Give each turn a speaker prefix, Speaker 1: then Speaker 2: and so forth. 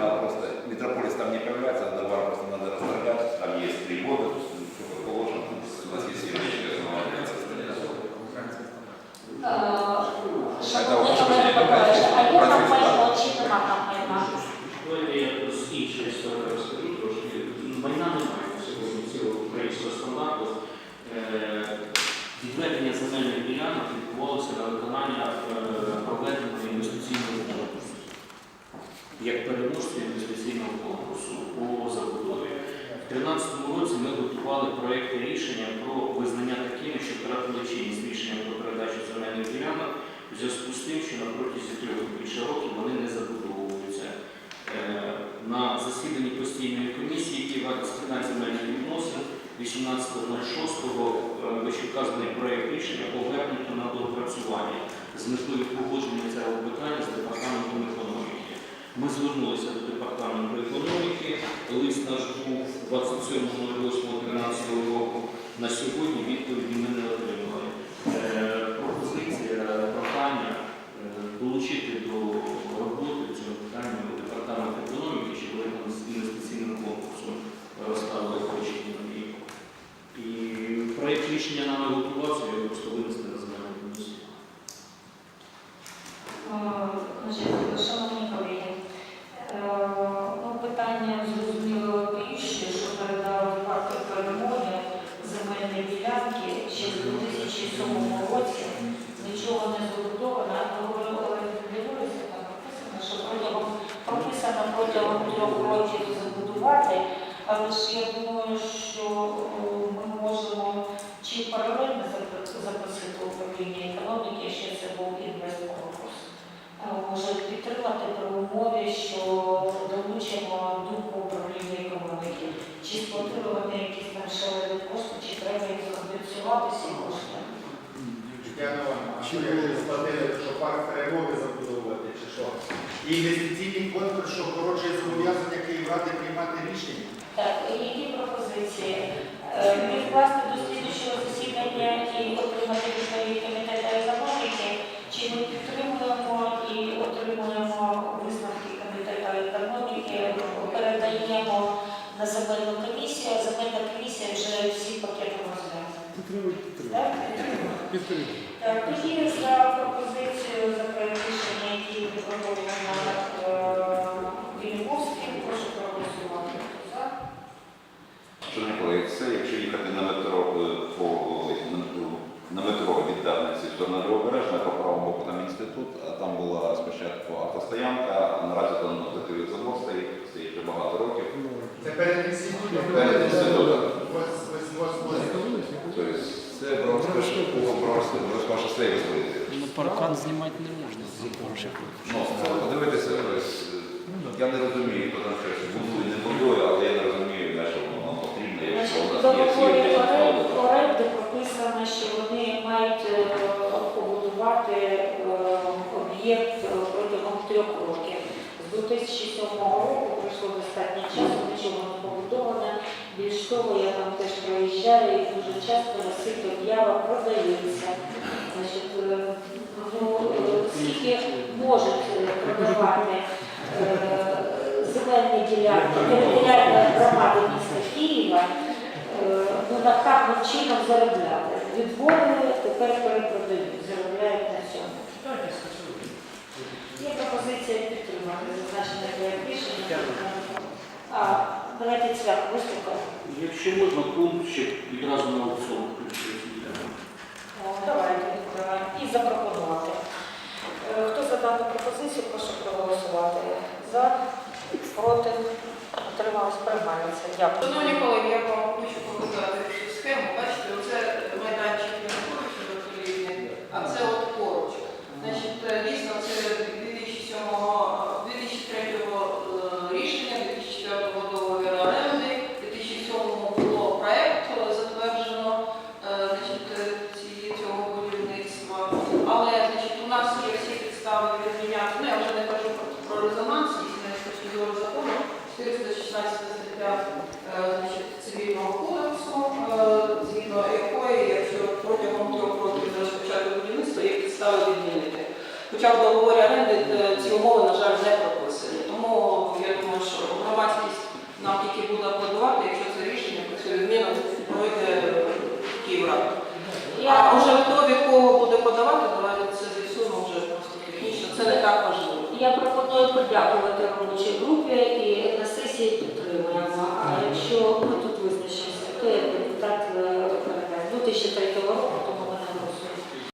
Speaker 1: надо просто, метрополис там не появляется, а договор просто надо расторгать, там есть три года,
Speaker 2: готували проєкти рішення про визнання такими, що втратили чинність рішення про передачу земельних ділянок в зв'язку з тим, що на протязі трьох більше років вони не забудовуються. Е, На засіданні постійної комісії, варто з питань земельних відносин 18.06 е, вищевказаний проєкт рішення повернуто на доопрацювання з метою погодження цього питання з департаментом економіки. Ми звернулися до департаменту економіки. Лист наш був 27.08.13 року. На сьогодні відповіді ми не отримали. Е, Пропозиція, прохання е, долучити до роботи цього питання департамент економіки, там з інвестиційним конкурсом розставили ній. І проєкт рішення нам готувався, його просто винести на земельну комісію.
Speaker 3: Е, шановні колеги, е, ну, питання зрозуміло більше, що передали парку перемоги земельні ділянки ще в 2007 році. Нічого не забудовано, а договорили дивилися, там прописано, що протягом років забудувати, але ж я думаю, що е, ми можемо чи паралельно запро- запросити управління економіки, ще це був інвестконкурс. Е, Може підтримати при умові, що долучимо думку управління економіки, чи сплатили якісь там шалені кошти, чи треба їм компенсувати всі кошти.
Speaker 4: Якщо сплатили, що парк перемоги забудовувати, чи що? І інвестиційний конкурс, що породжує зобов'язання Київради приймати рішення?
Speaker 3: Так, які пропозиції? Е, Ми вкласти до слідчого засідання і отримати відповідь комітету економіки, чи ми підтримуємо і отримуємо висновки комітету економіки, передаємо на земельну комісію, а земельна комісія вже всі пакети розгляне. Так, підтримуємо. Так, тоді за пропозицію за проект рішення, які підготовлено Вільнюковським, прошу проголосувати. За.
Speaker 1: Шановні колеги, це якщо їхати на метро е, по на метро від Дарниці в по правому боку там інститут, а там була спочатку автостоянка, а наразі там закрили завод стоїть, стоїть вже багато років.
Speaker 4: Це перед інститутом.
Speaker 1: Перед інститутом.
Speaker 4: Ось- ось- ось- ось.
Speaker 1: Тобто це про розпашосте визволити.
Speaker 5: Ну, паркан знімати не можна гроші.
Speaker 1: Ну, подивитися, я не розумію, хто там щось будує, не будує, але я не розумію, на що воно потрібно, якщо у нас є всі
Speaker 3: договорі Більш я там теж проїжджаю і дуже часто висить об'ява продається. Значить, е, ну, е, скільки можуть е, продавати земельні ділянки територіальної громади міста Києва, ну, нахабним чином заробляли. Відводили, тепер перепродають, заробляють на цьому. Є пропозиція підтримати зазначене проект рішення. Давайте цвях виступимо.
Speaker 2: Якщо можна, пункт ще відразу на аукціон включити.
Speaker 3: Давайте відкриваємо. І запропонувати. Е, Хто за дану пропозицію, прошу проголосувати. За, проти, отрималось, приймається. Дякую.
Speaker 6: Шановні колеги, я вам хочу показати цю схему. Бачите, оце майданчик не знаходиться до колізні, а це от поруч. Значить, е, дійсно, це 2007 2003 е, рішення, 2004 договору оренди, 2007 було проект е, затверджено е, значить, е, ці- цього будівництва. Але значить, у нас є всі підстави відміняти, ну я вже не кажу про, про резонансність, не з точки зору закону, 416 стаття е, значить, цивільного кодексу, е, згідно якої, якщо протягом трьох років не розпочати підстави відмінити. Хоча в договорі оренди е, ці умови, на жаль, не прописані. Тому я думаю, що громадськість нам тільки буде аплодувати, якщо це рішення про цю відміну пройде Київрада. А вже хто від кого буде подавати, давайте це з'ясуємо вже просто технічно. Це не так важливо.
Speaker 3: я пропоную подякувати робочій групі